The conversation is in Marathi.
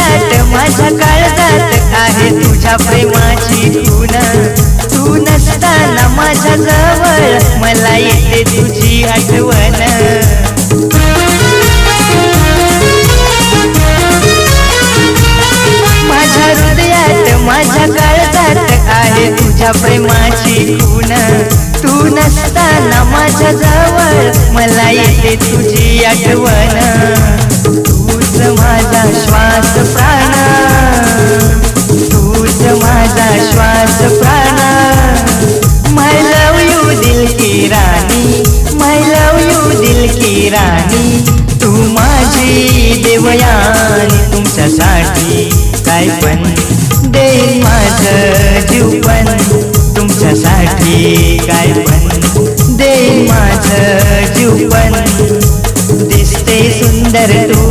हृदयात माझ्या काळजात आहे तुझ्या प्रेमाची खून तू नसताना माझ्या जवळ. मला येते तुझी आठवण. माझ्या हृदयात माझ्या काळजात आहे तुझ्या प्रेमाची खून तू नसताना माझ्या जवळ. मला येते तुझी आठवण. तू माझी देवयानी तुमच्यासाठी काय पण देईन माझं जीव पण तुमच्यासाठी काय पण दे माझं जीव पण दिसते सुंदर तू